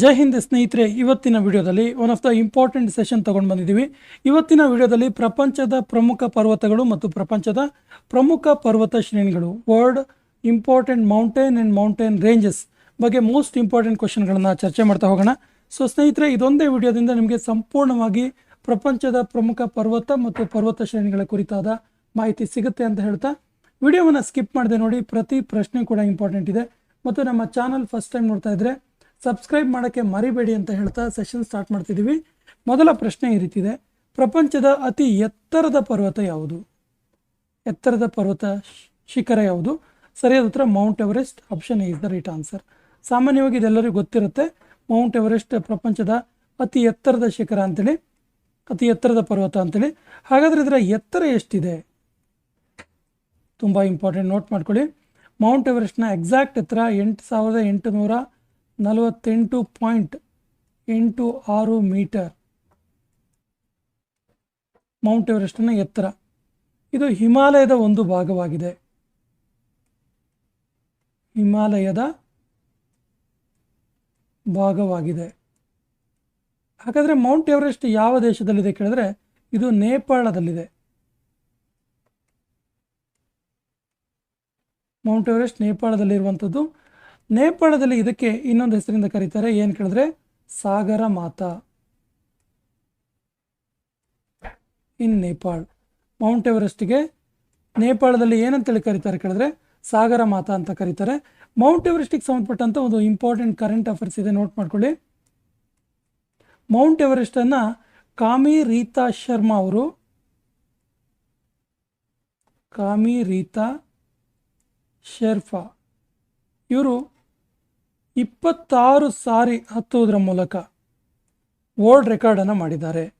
ಜೈ ಹಿಂದ್ ಸ್ನೇಹಿತರೆ, ಇವತ್ತಿನ ವಿಡಿಯೋದಲ್ಲಿ one of the important session ತಗೊಂಡು ಬಂದಿದ್ದೀವಿ. ಇವತ್ತಿನ ವಿಡಿಯೋದಲ್ಲಿ ಪ್ರಪಂಚದ ಪ್ರಮುಖ ಪರ್ವತಗಳು ಮತ್ತು ಪ್ರಪಂಚದ ಪ್ರಮುಖ ಪರ್ವತ ಶ್ರೇಣಿಗಳು world important mountain and mountain ranges ಬಗ್ಗೆ ಮೋಸ್ಟ್ ಇಂಪಾರ್ಟೆಂಟ್ ಕ್ವಶನ್ಗಳನ್ನು ಚರ್ಚೆ ಮಾಡ್ತಾ ಹೋಗೋಣ. ಸೊ ಸ್ನೇಹಿತರೆ, ಇದೊಂದೇ ವಿಡಿಯೋದಿಂದ ನಿಮಗೆ ಸಂಪೂರ್ಣವಾಗಿ ಪ್ರಪಂಚದ ಪ್ರಮುಖ ಪರ್ವತ ಮತ್ತು ಪರ್ವತ ಶ್ರೇಣಿಗಳ ಕುರಿತಾದ ಮಾಹಿತಿ ಸಿಗುತ್ತೆ ಅಂತ ಹೇಳ್ತಾ, ವಿಡಿಯೋವನ್ನು ಸ್ಕಿಪ್ ಮಾಡದೆ ನೋಡಿ, ಪ್ರತಿ ಪ್ರಶ್ನೆ ಕೂಡ ಇಂಪಾರ್ಟೆಂಟ್ ಇದೆ. ಮತ್ತು ನಮ್ಮ ಚಾನಲ್ ಫಸ್ಟ್ ಟೈಮ್ ನೋಡ್ತಾ ಇದ್ರೆ ಸಬ್ಸ್ಕ್ರೈಬ್ ಮಾಡೋಕ್ಕೆ ಮರಿಬೇಡಿ ಅಂತ ಹೇಳ್ತಾ ಸೆಷನ್ ಸ್ಟಾರ್ಟ್ ಮಾಡ್ತಿದ್ದೀವಿ. ಮೊದಲ ಪ್ರಶ್ನೆ ಈ ರೀತಿ ಇದೆ ಪ್ರಪಂಚದ ಅತಿ ಎತ್ತರದ ಪರ್ವತ ಯಾವುದು? ಎತ್ತರದ ಪರ್ವತ ಶಿಖರ ಯಾವುದು? ಸರಿಯಾದ ಉತ್ತರ mount Everest option is the right answer ಸಾಮಾನ್ಯವಾಗಿ ಇದೆಲ್ಲರಿಗೂ ಗೊತ್ತಿರುತ್ತೆ. ಮೌಂಟ್ ಎವರೆಸ್ಟ್ ಪ್ರಪಂಚದ ಅತಿ ಎತ್ತರದ ಶಿಖರ ಅಂತೇಳಿ, ಅತಿ ಎತ್ತರದ ಪರ್ವತ ಅಂತೇಳಿ. ಹಾಗಾದರೆ ಇದರ ಎತ್ತರ ಎಷ್ಟಿದೆ? ತುಂಬ ಇಂಪಾರ್ಟೆಂಟ್ ನೋಟ್ ಮಾಡ್ಕೊಳ್ಳಿ. ಮೌಂಟ್ ಎವರೆಸ್ಟ್ನ ಎಕ್ಸಾಕ್ಟ್ ಎತ್ತರ ಎಂಟು ಸಾವಿರದ ಎಂಟುನೂರ ನಲವತ್ತೆಂಟು ಪಾಯಿಂಟ್ ಎಂಟು ಆರು ಮೀಟರ್. ಮೌಂಟ್ ಎವರೆಸ್ಟ್ನ ಎತ್ತರ. ಇದು ಹಿಮಾಲಯದ ಒಂದು ಭಾಗವಾಗಿದೆ. ಹಿಮಾಲಯದ ಭಾಗವಾಗಿದೆ. ಹಾಗಾದರೆ ಮೌಂಟ್ ಎವರೆಸ್ಟ್ ಯಾವ ದೇಶದಲ್ಲಿದೆ ಕೇಳಿದ್ರೆ ಇದು ನೇಪಾಳದಲ್ಲಿದೆ. ಮೌಂಟ್ ಎವರೆಸ್ಟ್ ನೇಪಾಳದಲ್ಲಿರುವಂಥದ್ದು ನೇಪಾಳದಲ್ಲಿ ಇದಕ್ಕೆ ಇನ್ನೊಂದು ಹೆಸರಿಂದ ಕರೀತಾರೆ. ಏನು ಕೇಳಿದ್ರೆ, ಸಾಗರ ಮಾತಾ. ಇನ್ ನೇಪಾಳ್. ಮೌಂಟ್ ಎವರೆಸ್ಟ್ಗೆ ನೇಪಾಳದಲ್ಲಿ ಏನಂತೇಳಿ ಕರೀತಾರೆ ಕೇಳಿದ್ರೆ, ಸಾಗರ ಮಾತಾ ಅಂತ ಕರೀತಾರೆ. ಮೌಂಟ್ ಎವರೆಸ್ಟಿಗೆ ಸಂಬಂಧಪಟ್ಟಂಥ ಒಂದು ಇಂಪಾರ್ಟೆಂಟ್ ಕರೆಂಟ್ ಅಫೇರ್ಸ್ ಇದೆ, ನೋಟ್ ಮಾಡ್ಕೊಳ್ಳಿ. ಮೌಂಟ್ ಎವರೆಸ್ಟನ್ನು ಕಾಮಿ ರೀತಾ ಶರ್ಮಾ ಅವರು, ಕಾಮಿ ರೀತಾ ಶೆರ್ಫಾ, ಇವರು ಇಪ್ಪತ್ತಾರು ಸಾರಿ ಹತ್ತುವುದರ ಮೂಲಕ ವರ್ಲ್ಡ್ ರೆಕಾರ್ಡನ್ನು ಮಾಡಿದ್ದಾರೆ.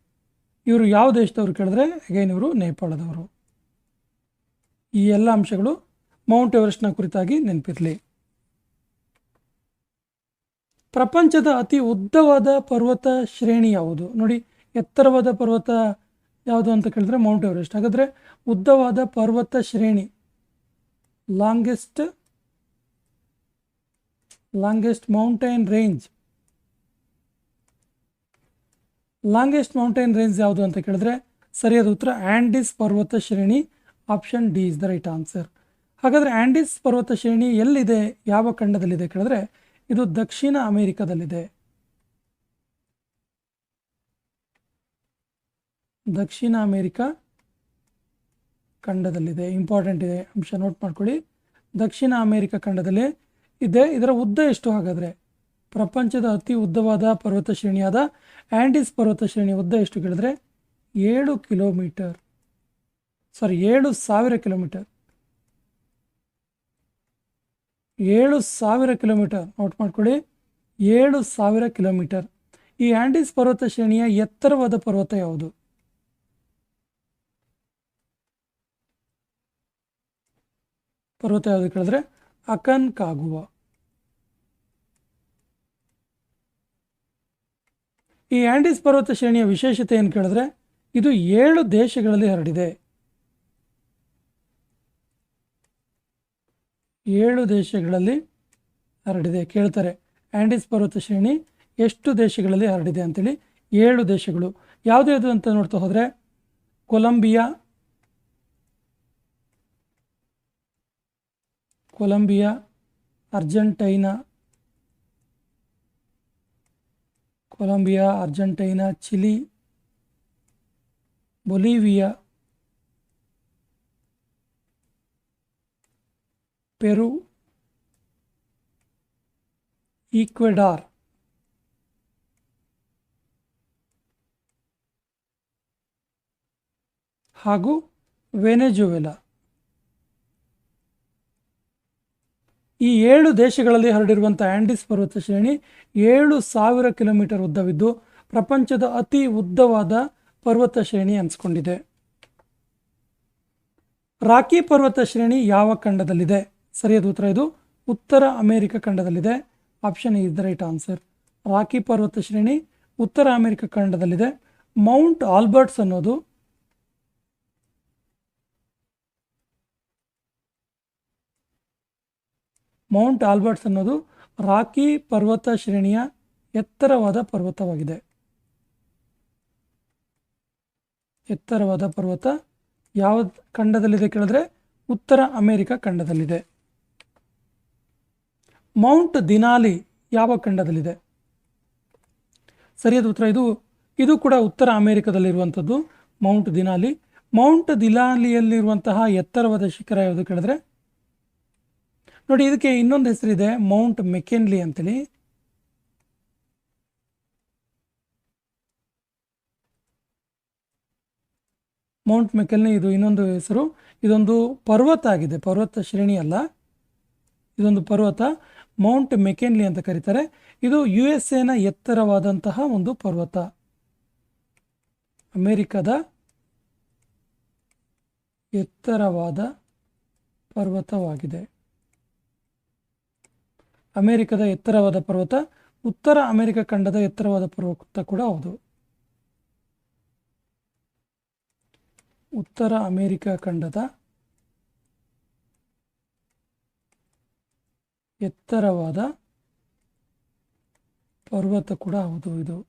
ಇವರು ಯಾವ ದೇಶದವರು ಕೇಳಿದ್ರೆ ಅಗೈನ್ ಇವರು ನೇಪಾಳದವರು. ಈ ಎಲ್ಲ ಅಂಶಗಳು ಮೌಂಟ್ ಎವರೆಸ್ಟ್ನ ಕುರಿತಾಗಿ ನೆನಪಿರಲಿ. ಪ್ರಪಂಚದ ಅತಿ ಉದ್ದವಾದ ಪರ್ವತ ಶ್ರೇಣಿ ಯಾವುದು? ನೋಡಿ, ಎತ್ತರವಾದ ಪರ್ವತ ಯಾವುದು ಅಂತ ಕೇಳಿದ್ರೆ ಮೌಂಟ್ ಎವರೆಸ್ಟ್ ಹಾಗಾದರೆ ಉದ್ದವಾದ ಪರ್ವತ ಶ್ರೇಣಿ longest longest mountain range longest mountain range ಯಾವುದು ಅಂತ ಕೇಳಿದ್ರೆ ಸರಿಯಾದ ಉತ್ತರ ಆ್ಯಂಡಿಸ್ ಪರ್ವತ ಶ್ರೇಣಿ option D is the right answer ಹಾಗಾದರೆ ಆ್ಯಂಡಿಸ್ ಪರ್ವತ ಶ್ರೇಣಿ ಎಲ್ಲಿದೆ? ಯಾವ ಖಂಡದಲ್ಲಿದೆ ಕೇಳಿದ್ರೆ ಇದು ದಕ್ಷಿಣ ಅಮೆರಿಕದಲ್ಲಿದೆ. ದಕ್ಷಿಣ ಅಮೆರಿಕ ಖಂಡದಲ್ಲಿದೆ. ಇಂಪಾರ್ಟೆಂಟ್ ಇದೆ. ಅಂಶ ನೋಟ್ ಮಾಡ್ಕೊಳ್ಳಿ. ದಕ್ಷಿಣ ಅಮೆರಿಕ ಖಂಡದಲ್ಲಿ ಇದೆ. ಇದರ ಉದ್ದ ಎಷ್ಟು ಹಾಗಾದರೆ? ಪ್ರಪಂಚದ ಅತಿ ಉದ್ದವಾದ ಪರ್ವತ ಶ್ರೇಣಿಯಾದ ಆ್ಯಂಡಿಸ್ ಪರ್ವತ ಶ್ರೇಣಿ ಉದ್ದ ಎಷ್ಟು ಕೇಳಿದ್ರೆ? ಏಳು ಕಿಲೋಮೀಟರ್. ಸಾರಿ, ಏಳು ಸಾವಿರ ಕಿಲೋಮೀಟರ್. ಏಳು ಸಾವಿರ ಕಿಲೋಮೀಟರ್. ನೋಟ್ ಮಾಡ್ಕೊಳ್ಳಿ. ಏಳು ಸಾವಿರ ಕಿಲೋಮೀಟರ್. ಈ ಆ್ಯಂಡಿಸ್ ಪರ್ವತ ಶ್ರೇಣಿಯ ಎತ್ತರವಾದ ಪರ್ವತ ಯಾವುದು? ಪರ್ವತ ಯಾವುದು ಕೇಳಿದ್ರೆ? ಅಕನ್ ಕಾಗುವ ಈ ಆ್ಯಂಡೀಸ್ ಪರ್ವತ ಶ್ರೇಣಿಯ ವಿಶೇಷತೆ ಏನು ಕೇಳಿದ್ರೆ, ಇದು ಏಳು ದೇಶಗಳಲ್ಲಿ ಹರಡಿದೆ. ಏಳು ದೇಶಗಳಲ್ಲಿ ಹರಡಿದೆ, ಕೇಳ್ತಾರೆ. ಆ್ಯಂಡೀಸ್ ಪರ್ವತ ಶ್ರೇಣಿ ಎಷ್ಟು ದೇಶಗಳಲ್ಲಿ ಹರಡಿದೆ ಅಂತೇಳಿ, ಏಳು ದೇಶಗಳು. ಯಾವುದು ಅಂತ ನೋಡ್ತಾ ಹೋದರೆ, Colombia Colombia, Argentina Colombia Argentina Chile Bolivia Peru Ecuador ಹಾಗೂ ವೆನೆಜುವೆಲಾ ಈ ಏಳು ದೇಶಗಳಲ್ಲಿ ಹರಡಿರುವಂಥ ಆ್ಯಂಡಿಸ್ ಪರ್ವತ ಶ್ರೇಣಿ ಏಳು ಸಾವಿರ ಕಿಲೋಮೀಟರ್ ಉದ್ದವಿದ್ದು ಪ್ರಪಂಚದ ಅತಿ ಉದ್ದವಾದ ಪರ್ವತ ಶ್ರೇಣಿ ಅನಿಸ್ಕೊಂಡಿದೆ ರಾಕಿ ಪರ್ವತ ಶ್ರೇಣಿ ಯಾವ ಖಂಡದಲ್ಲಿದೆ? ಸರಿಯಾದ ಉತ್ತರ ಇದು ಉತ್ತರ America ಖಂಡದಲ್ಲಿದೆ. Option is the right answer. Rocky ಪರ್ವತ ಶ್ರೇಣಿ ಉತ್ತರ ಅಮೆರಿಕ ಖಂಡದಲ್ಲಿದೆ. ಮೌಂಟ್ ಆಲ್ಬರ್ಟ್ಸ್ ಅನ್ನೋದು ಮೌಂಟ್ ಆಲ್ಬರ್ಟ್ಸ್ ಅನ್ನೋದು ರಾಕಿ ಪರ್ವತ ಶ್ರೇಣಿಯ ಎತ್ತರವಾದ ಪರ್ವತವಾಗಿದೆ. ಎತ್ತರವಾದ ಪರ್ವತ ಯಾವ ಖಂಡದಲ್ಲಿದೆ ಕೇಳಿದ್ರೆ? ಉತ್ತರ ಅಮೆರಿಕ ಖಂಡದಲ್ಲಿದೆ. ಮೌಂಟ್ ದಿನಾಲಿ ಯಾವ ಖಂಡದಲ್ಲಿದೆ? ಸರಿಯಾದ ಉತ್ತರ ಇದು ಇದು ಕೂಡ ಉತ್ತರ ಅಮೆರಿಕದಲ್ಲಿರುವಂಥದ್ದು, ಮೌಂಟ್ ದಿನಾಲಿ. ಮೌಂಟ್ ದಿನಾಲಿಯಲ್ಲಿರುವಂತಹ ಎತ್ತರವಾದ ಶಿಖರ ಯಾವುದು ಕೇಳಿದ್ರೆ? ನೋಡಿ, ಇದಕ್ಕೆ ಇನ್ನೊಂದು ಹೆಸರಿದೆ, ಮೌಂಟ್ ಮೆಕೆನ್ಲಿ ಅಂತೇಳಿ. ಮೌಂಟ್ ಮೆಕೆನ್ಲಿ ಇದು ಇನ್ನೊಂದು ಹೆಸರು. ಇದೊಂದು ಪರ್ವತ ಆಗಿದೆ, ಪರ್ವತ ಶ್ರೇಣಿ ಅಲ್ಲ. ಇದೊಂದು ಪರ್ವತ, ಮೌಂಟ್ ಮೆಕೆನ್ಲಿ ಅಂತ ಕರೀತಾರೆ. ಇದು ಯು ಎಸ್ ಎನ ಎತ್ತರವಾದಂತಹ ಒಂದು ಪರ್ವತ. ಅಮೇರಿಕದ ಎತ್ತರವಾದ ಪರ್ವತವಾಗಿದೆ. ಅಮೆರಿಕದ ಎತ್ತರವಾದ ಪರ್ವತ, ಉತ್ತರ ಅಮೆರಿಕ ಖಂಡದ ಎತ್ತರವಾದ ಪರ್ವತ ಕೂಡ ಹೌದು. ಉತ್ತರ ಅಮೆರಿಕ ಖಂಡದ ಎತ್ತರವಾದ ಪರ್ವತ ಕೂಡ ಹೌದು ಇದು.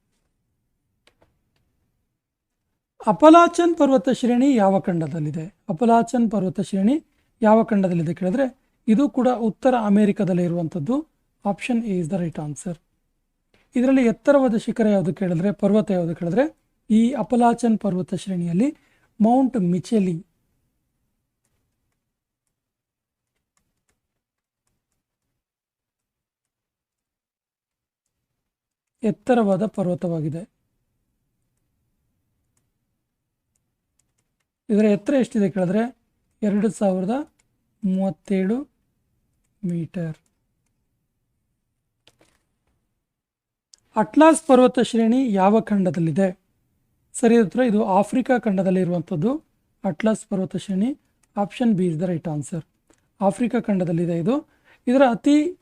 ಅಪಲಾಚನ್ ಪರ್ವತ ಶ್ರೇಣಿ ಯಾವ ಖಂಡದಲ್ಲಿದೆ? ಅಪಲಾಚನ್ ಪರ್ವತ ಶ್ರೇಣಿ ಯಾವ ಖಂಡದಲ್ಲಿದೆ ಕೇಳಿದ್ರೆ, ಇದು ಕೂಡ ಉತ್ತರ ಅಮೆರಿಕದಲ್ಲಿ ಇರುವಂಥದ್ದು. Option A is the right answer ಇದರಲ್ಲಿ ಎತ್ತರವಾದ ಶಿಖರ ಯಾವುದು ಕೇಳಿದ್ರೆ, ಪರ್ವತ ಯಾವುದು ಕೇಳಿದ್ರೆ, ಈ ಅಪಲಾಚನ್ ಪರ್ವತ ಶ್ರೇಣಿಯಲ್ಲಿ ಮೌಂಟ್ ಮಿಚೆಲಿ ಎತ್ತರವಾದ ಪರ್ವತವಾಗಿದೆ. ಇದರ ಎತ್ತರ ಎಷ್ಟಿದೆ ಕೇಳಿದ್ರೆ, ಎರಡು ಸಾವಿರದ ಮೂವತ್ತೇಳು ಮೀಟರ್. ಅಟ್ಲಾಸ್ ಪರ್ವತ ಶ್ರೇಣಿ ಯಾವ ಖಂಡದಲ್ಲಿದೆ? ಸರಿ ಉತ್ತರ. ಇದು ಆಫ್ರಿಕಾ ಖಂಡದಲ್ಲಿ ಇರುವಂಥದ್ದು ಅಟ್ಲಾಸ್ ಪರ್ವತ ಶ್ರೇಣಿ. Option B is the right answer. Africa ಖಂಡದಲ್ಲಿದೆ ಇದು. ಇದರ ಅತಿ,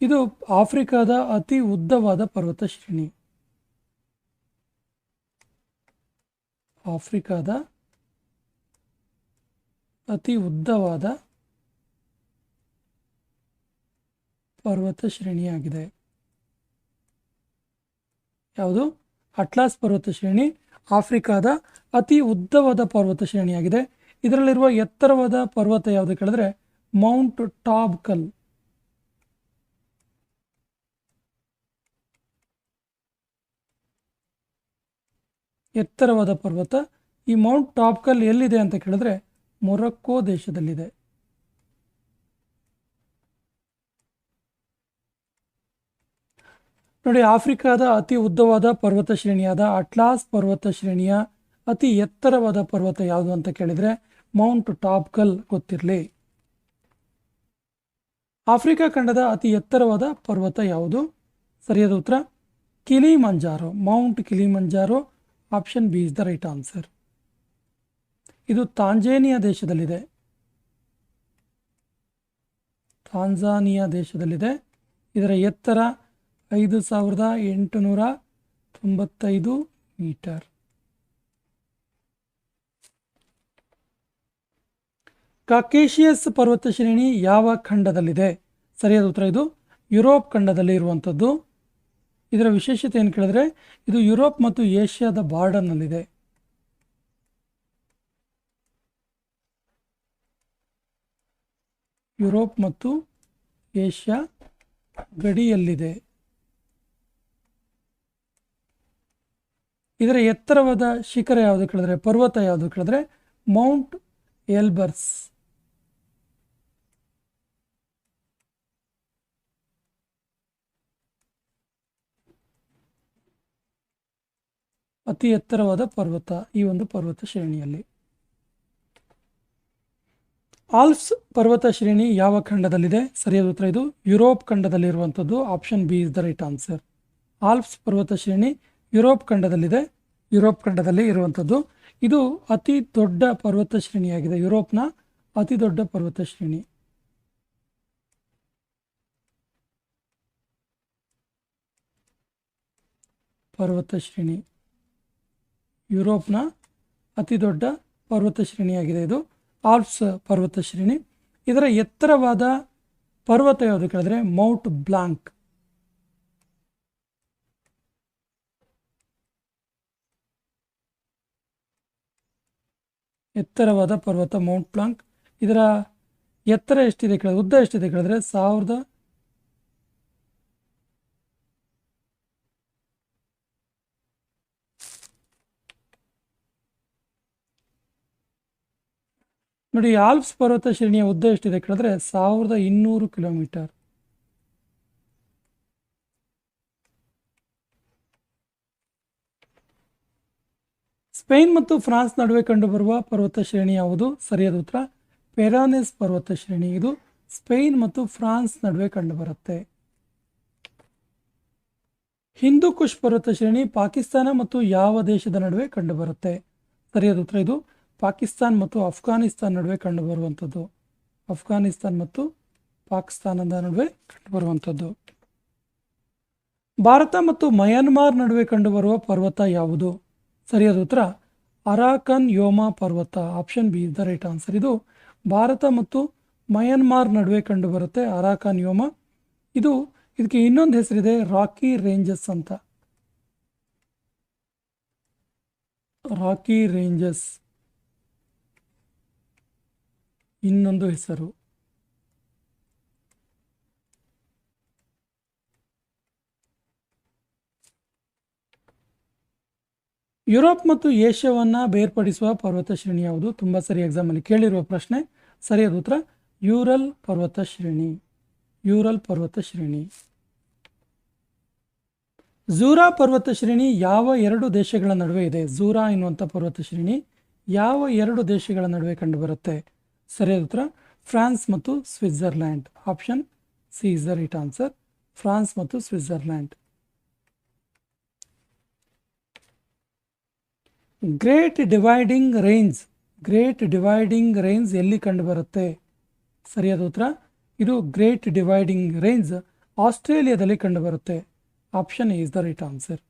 ಇದು ಆಫ್ರಿಕಾದ ಅತಿ ಉದ್ದವಾದ ಪರ್ವತ ಶ್ರೇಣಿ. ಆಫ್ರಿಕಾದ ಅತಿ ಉದ್ದವಾದ ಪರ್ವತ ಶ್ರೇಣಿಯಾಗಿದೆ. ಯಾವುದು? ಅಟ್ಲಾಸ್ ಪರ್ವತ ಶ್ರೇಣಿ, ಆಫ್ರಿಕಾದ ಅತಿ ಉದ್ದವಾದ ಪರ್ವತ ಶ್ರೇಣಿಯಾಗಿದೆ. ಇದರಲ್ಲಿರುವ ಎತ್ತರವಾದ ಪರ್ವತ ಯಾವುದು ಕೇಳಿದ್ರೆ, ಮೌಂಟ್ ಟಾಬ್ ಕಲ್ ಎತ್ತರವಾದ ಪರ್ವತ, ಈ ಮೌಂಟ್ ಟಾಪ್ಕಲ್ ಎಲ್ಲಿದೆ ಅಂತ ಕೇಳಿದ್ರೆ, ಮೊರಕ್ಕೋ ದೇಶದಲ್ಲಿದೆ. ನೋಡಿ, ಆಫ್ರಿಕಾದ ಅತಿ ಉದ್ದವಾದ ಪರ್ವತ ಶ್ರೇಣಿಯಾದ ಅಟ್ಲಾಸ್ ಪರ್ವತ ಶ್ರೇಣಿಯ ಅತಿ ಎತ್ತರವಾದ ಪರ್ವತ ಯಾವುದು ಅಂತ ಕೇಳಿದ್ರೆ, ಮೌಂಟ್ ಟಾಪ್ಕಲ್ ಗೊತ್ತಿರಲಿ. ಆಫ್ರಿಕಾ ಖಂಡದ ಅತಿ ಎತ್ತರವಾದ ಪರ್ವತ ಯಾವುದು? ಸರಿಯಾದ ಉತ್ತರ? Kilimanjaro, mount Kilimanjaro, option B is the right answer. ಇದು ತಾಂಜೇನಿಯಾ ದೇಶದಲ್ಲಿದೆ. ತಾಂಜಾನಿಯಾ ದೇಶದಲ್ಲಿದೆ. ಇದರ ಎತ್ತರ ಐದು ಸಾವಿರದ ಎಂಟುನೂರ ತೊಂಬತ್ತೈದು ಮೀಟರ್. ಕಾಕೇಶಿಯಸ್ ಪರ್ವತ ಶ್ರೇಣಿ ಯಾವ ಖಂಡದಲ್ಲಿದೆ? ಸರಿಯಾದ ಉತ್ತರ ಇದು ಯುರೋಪ್ ಖಂಡದಲ್ಲಿ ಇರುವಂಥದ್ದು. ಇದರ ವಿಶೇಷತೆ ಏನು ಕೇಳಿದ್ರೆ ಇದು ಯುರೋಪ್ ಮತ್ತು ಏಷ್ಯಾದ ಬಾರ್ಡರ್ನಲ್ಲಿದೆ. ಯುರೋಪ್ ಮತ್ತು ಏಷ್ಯಾ ಗಡಿಯಲ್ಲಿದೆ. ಇದರ ಎತ್ತರವಾದ ಶಿಖರ ಯಾವುದು ಕೇಳಿದ್ರೆ, ಪರ್ವತ ಯಾವುದು ಕೇಳಿದ್ರೆ, ಮೌಂಟ್ ಎಲ್ಬರ್ಸ್. ಅತಿ ಎತ್ತರವಾದ ಪರ್ವತ ಈ ಒಂದು ಪರ್ವತ ಶ್ರೇಣಿಯಲ್ಲಿ. ಆಲ್ಪ್ಸ್ ಪರ್ವತ ಶ್ರೇಣಿ ಯಾವ ಖಂಡದಲ್ಲಿದೆ? ಸರಿಯಾದ ಉತ್ತರ ಇದು Europe ಖಂಡದಲ್ಲಿರುವಂಥದ್ದು. Option B is the right answer. Alps ಪರ್ವತ ಶ್ರೇಣಿ ಯುರೋಪ್ ಖಂಡದಲ್ಲಿದೆ. ಯುರೋಪ್ ಖಂಡದಲ್ಲಿ ಇರುವಂಥದ್ದು. ಇದು ಅತಿ ದೊಡ್ಡ ಪರ್ವತ ಶ್ರೇಣಿಯಾಗಿದೆ. ಯುರೋಪ್ನ ಅತಿ ದೊಡ್ಡ ಪರ್ವತ ಶ್ರೇಣಿ. ಪರ್ವತ ಶ್ರೇಣಿ. ಯುರೋಪ್ನ ಅತಿ ದೊಡ್ಡ ಪರ್ವತ ಶ್ರೇಣಿಯಾಗಿದೆ ಇದು. ಆಲ್ಪ್ಸ್ ಪರ್ವತ ಶ್ರೇಣಿ. ಇದರ ಎತ್ತರವಾದ ಪರ್ವತ ಯಾವುದು ಕೇಳಿದ್ರೆ ಮೌಂಟ್ ಬ್ಲಾಂಕ್. ಎತ್ತರವಾದ ಪರ್ವತ ಮೌಂಟ್ ಪ್ಲಾಂಕ್. ಇದರ ಎತ್ತರ ಎಷ್ಟಿದೆ ಕೇಳಿದ್ರೆ, ಉದ್ದ ಎಷ್ಟಿದೆ ಕೇಳಿದ್ರೆ, ಸಾವಿರದ ನೋಡಿ, ಆಲ್ಪ್ಸ್ ಪರ್ವತ ಶ್ರೇಣಿಯ ಉದ್ದ ಎಷ್ಟಿದೆ ಕೇಳಿದ್ರೆ, ಸಾವಿರದ ಇನ್ನೂರು ಕಿಲೋಮೀಟರ್. ಸ್ಪೇನ್ ಮತ್ತು ಫ್ರಾನ್ಸ್ ನಡುವೆ ಕಂಡುಬರುವ ಪರ್ವತ ಶ್ರೇಣಿ ಯಾವುದು? ಸರಿಯಾದ ಉತ್ತರ, ಪೆರಾನೆಸ್ ಪರ್ವತ ಶ್ರೇಣಿ. ಇದು ಸ್ಪೇನ್ ಮತ್ತು ಫ್ರಾನ್ಸ್ ನಡುವೆ ಕಂಡುಬರುತ್ತೆ. ಹಿಂದೂ ಕುಶ್ ಪರ್ವತ ಶ್ರೇಣಿ ಪಾಕಿಸ್ತಾನ ಮತ್ತು ಯಾವ ದೇಶದ ನಡುವೆ ಕಂಡುಬರುತ್ತೆ? ಸರಿಯಾದ ಉತ್ತರ, ಇದು ಪಾಕಿಸ್ತಾನ್ ಮತ್ತು ಅಫ್ಘಾನಿಸ್ತಾನ್ ನಡುವೆ ಕಂಡುಬರುವಂಥದ್ದು. ಅಫ್ಘಾನಿಸ್ತಾನ್ ಮತ್ತು ಪಾಕಿಸ್ತಾನದ ನಡುವೆ ಕಂಡುಬರುವಂಥದ್ದು. ಭಾರತ ಮತ್ತು ಮಯನ್ಮಾರ್ ನಡುವೆ ಕಂಡುಬರುವ ಪರ್ವತ ಯಾವುದು? ಸರಿಯಾದ ಉತ್ತರ, ಅರಾಕನ್ ಯೋಮಾ ಪರ್ವತ, option B, the right answer. ಇದು ಭಾರತ ಮತ್ತು ಮಯನ್ಮಾರ್ ನಡುವೆ ಕಂಡುಬರುತ್ತೆ ಅರಾಕನ್ ಯೋಮ. ಇದು, ಇದಕ್ಕೆ ಇನ್ನೊಂದು ಹೆಸರಿದೆ, ರಾಕಿ ರೇಂಜಸ್ ಅಂತ. Rocky ranges. ಇನ್ನೊಂದು ಹೆಸರು. ಯುರೋಪ್ ಮತ್ತು ಏಷ್ಯಾವನ್ನು ಬೇರ್ಪಡಿಸುವ ಪರ್ವತ ಶ್ರೇಣಿ ಯಾವುದು? ತುಂಬ ಸರಿ ಎಕ್ಸಾಮಲ್ಲಿ ಕೇಳಿರುವ ಪ್ರಶ್ನೆ. ಸರಿಯಾದ ಉತ್ತರ, ಯೂರಲ್ ಪರ್ವತ ಶ್ರೇಣಿ. ಯೂರಲ್ ಪರ್ವತ ಶ್ರೇಣಿ. ಝೂರಾ ಪರ್ವತ ಶ್ರೇಣಿ ಯಾವ ಎರಡು ದೇಶಗಳ ನಡುವೆ ಇದೆ? ಝೂರಾ ಎನ್ನುವಂಥ ಪರ್ವತ ಶ್ರೇಣಿ ಯಾವ ಎರಡು ದೇಶಗಳ ನಡುವೆ ಕಂಡುಬರುತ್ತೆ? ಸರಿಯಾದ ಉತ್ತರ, ಫ್ರಾನ್ಸ್ ಮತ್ತು Switzerland. Option C is the right answer, France ಮತ್ತು Switzerland. Great dividing range great dividing range ಎಲ್ಲಿ ಕಂಡುಬರುತ್ತೆ? ಸರಿಯಾದ ಉತ್ತರ? ಇದು ಗ್ರೇಟ್ ಡಿವೈಡಿಂಗ್ ರೇಂಜ್ ಆಸ್ಟ್ರೇಲಿಯಾದಲ್ಲಿ ಕಂಡುಬರುತ್ತೆ. Option is the right answer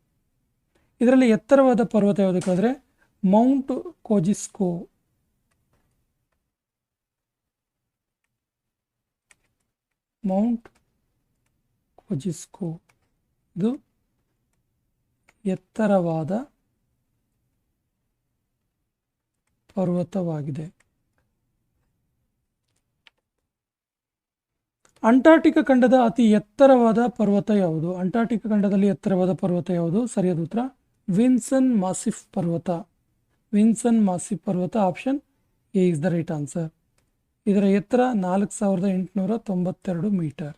ಇದರಲ್ಲಿ ಎತ್ತರವಾದ ಪರ್ವತ ಯಾವುದಕ್ಕಾದರೆ? ಮೌಂಟ್ ಕೋಜಿಸ್ಕೋ ಮೌಂಟ್ ಕೋಜಿಸ್ಕೋ ಇದು ಎತ್ತರವಾದ ಪರ್ವತವಾಗಿದೆ. ಅಂಟಾರ್ಟಿಕ ಖಂಡದ ಅತಿ ಎತ್ತರವಾದ ಪರ್ವತ ಯಾವುದು? ಅಂಟಾರ್ಟಿಕ ಖಂಡದಲ್ಲಿ ಎತ್ತರವಾದ ಪರ್ವತ ಯಾವುದು? ಸರಿಯಾದ ಉತ್ತರ, ವಿನ್ಸನ್ ಮಾಸಿಫ್ ಪರ್ವತ. ವಿನ್ಸನ್ ಮಾಸಿಫ್ ಪರ್ವತ option A is the right answer. ಇದರ ಎತ್ತರ ನಾಲ್ಕು ಸಾವಿರದ ಎಂಟುನೂರ ತೊಂಬತ್ತೆರಡು ಮೀಟರ್.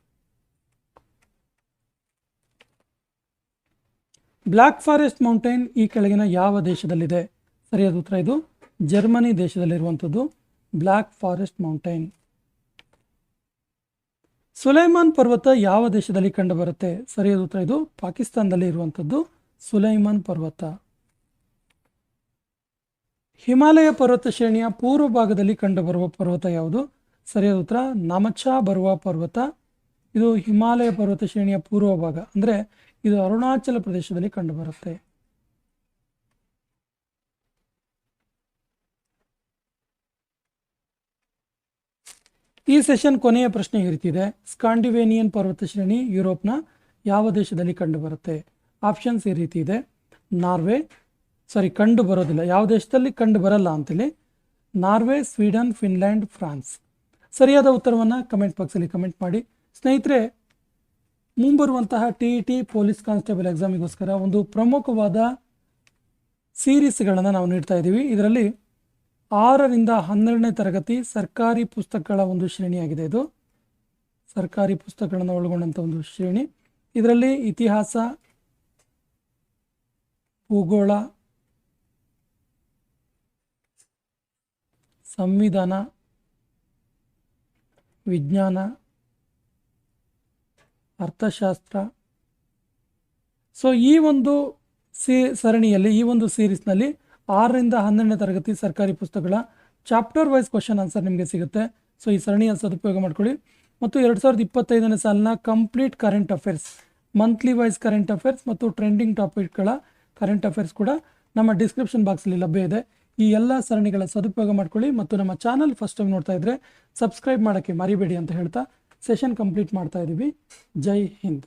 ಬ್ಲ್ಯಾಕ್ ಫಾರೆಸ್ಟ್ ಮೌಂಟೇನ್ ಈ ಕೆಳಗಿನ ಯಾವ ದೇಶದಲ್ಲಿದೆ? ಸರಿಯಾದ ಉತ್ತರ ಇದು ಜರ್ಮನಿ ದೇಶದಲ್ಲಿರುವಂಥದ್ದು ಬ್ಲ್ಯಾಕ್ ಫಾರೆಸ್ಟ್ ಮೌಂಟೈನ್. ಸುಲೈಮಾನ್ ಪರ್ವತ ಯಾವ ದೇಶದಲ್ಲಿ ಕಂಡುಬರುತ್ತೆ? ಸರಿಯಾದ ಉತ್ತರ ಇದು ಪಾಕಿಸ್ತಾನದಲ್ಲಿ ಇರುವಂಥದ್ದು ಸುಲೈಮಾನ್ ಪರ್ವತ. ಹಿಮಾಲಯ ಪರ್ವತ ಶ್ರೇಣಿಯ ಪೂರ್ವ ಭಾಗದಲ್ಲಿ ಕಂಡುಬರುವ ಪರ್ವತ ಯಾವುದು? ಸರಿಯಾದ ಉತ್ತರ ನಮಚಾ ಬರುವ ಪರ್ವತ. ಇದು ಹಿಮಾಲಯ ಪರ್ವತ ಶ್ರೇಣಿಯ ಪೂರ್ವ ಭಾಗ. ಅಂದರೆ ಇದು ಅರುಣಾಚಲ ಪ್ರದೇಶದಲ್ಲಿ ಕಂಡುಬರುತ್ತೆ. ಈ ಸೆಷನ್ ಕೊನೆಯ ಪ್ರಶ್ನೆ ಇರ್ತಿದೆ. ಸ್ಕಾಂಡಿವೇನಿಯನ್ ಪರ್ವತ ಶ್ರೇಣಿ ಯುರೋಪ್ನ ಯಾವ ದೇಶದಲ್ಲಿ ಕಂಡುಬರುತ್ತೆ? ಆಪ್ಷನ್ಸ್ ಈ ರೀತಿ ಇದೆ. ನಾರ್ವೆ ಸಾರಿ ಕಂಡು ಬರೋದಿಲ್ಲ. ಯಾವ ದೇಶದಲ್ಲಿ ಕಂಡು ಬರಲ್ಲ ಅಂತೇಳಿ. Norway, Sweden, Finland, France. ಸರಿಯಾದ ಉತ್ತರವನ್ನು ಕಮೆಂಟ್ ಬಾಕ್ಸಲ್ಲಿ ಕಮೆಂಟ್ ಮಾಡಿ. ಸ್ನೇಹಿತರೆ, ಮುಂಬರುವಂತಹ T E T police constable ಎಕ್ಸಾಮಿಗೋಸ್ಕರ ಒಂದು ಪ್ರಮುಖವಾದ ಸೀರೀಸ್ಗಳನ್ನು ನಾವು ನೀಡ್ತಾ ಇದ್ದೀವಿ. ಇದರಲ್ಲಿ ಆರರಿಂದ ಹನ್ನೆರಡನೇ ತರಗತಿ ಸರ್ಕಾರಿ ಪುಸ್ತಕಗಳ ಒಂದು ಶ್ರೇಣಿಯಾಗಿದೆ ಇದು. ಸರ್ಕಾರಿ ಪುಸ್ತಕಗಳನ್ನು ಒಳಗೊಂಡಂಥ ಒಂದು ಶ್ರೇಣಿ. ಇದರಲ್ಲಿ ಇತಿಹಾಸ, ಭೂಗೋಳ, ಸಂವಿಧಾನ, ವಿಜ್ಞಾನ, ಅರ್ಥಶಾಸ್ತ್ರ. ಸೊ ಈ ಒಂದು ಸಿ ಸರಣಿಯಲ್ಲಿ, ಈ ಒಂದು ಸೀರೀಸ್ನಲ್ಲಿ ಆರರಿಂದ ಹನ್ನೆರಡನೇ ತರಗತಿ ಸರ್ಕಾರಿ ಪುಸ್ತಕಗಳ ಚಾಪ್ಟರ್ ವೈಸ್ ಕ್ವಶನ್ ಆನ್ಸರ್ ನಿಮಗೆ ಸಿಗುತ್ತೆ. ಸೊ, ಈ ಸರಣಿಯ ಸದುಪಯೋಗ ಮಾಡ್ಕೊಳ್ಳಿ. ಮತ್ತು ಎರಡು ಸಾವಿರದ ಇಪ್ಪತ್ತೈದನೇ ಸಾಲಿನ complete current affairs, monthly wise current affairs ಮತ್ತು ಟ್ರೆಂಡಿಂಗ್ ಟಾಪಿಕ್ಗಳ ಕರೆಂಟ್ ಅಫೇರ್ಸ್ ಕೂಡ ನಮ್ಮ ಡಿಸ್ಕ್ರಿಪ್ಷನ್ ಬಾಕ್ಸಲ್ಲಿ ಲಭ್ಯ ಇದೆ. ಈ ಎಲ್ಲ ಸರಣಿಗಳ ಸದುಪಯೋಗ ಮಾಡ್ಕೊಳ್ಳಿ ಮತ್ತು ನಮ್ಮ ಚಾನಲ್ ಫಸ್ಟ್ ಟೈಮ್ ನೋಡ್ತಾ ಇದ್ರೆ ಸಬ್ಸ್ಕ್ರೈಬ್ ಮಾಡೋಕ್ಕೆ ಮರಿಬೇಡಿ ಅಂತ ಹೇಳ್ತಾ ಸೆಷನ್ ಕಂಪ್ಲೀಟ್ ಮಾಡ್ತಾ ಇದ್ದೀವಿ ಜೈ ಹಿಂದ್.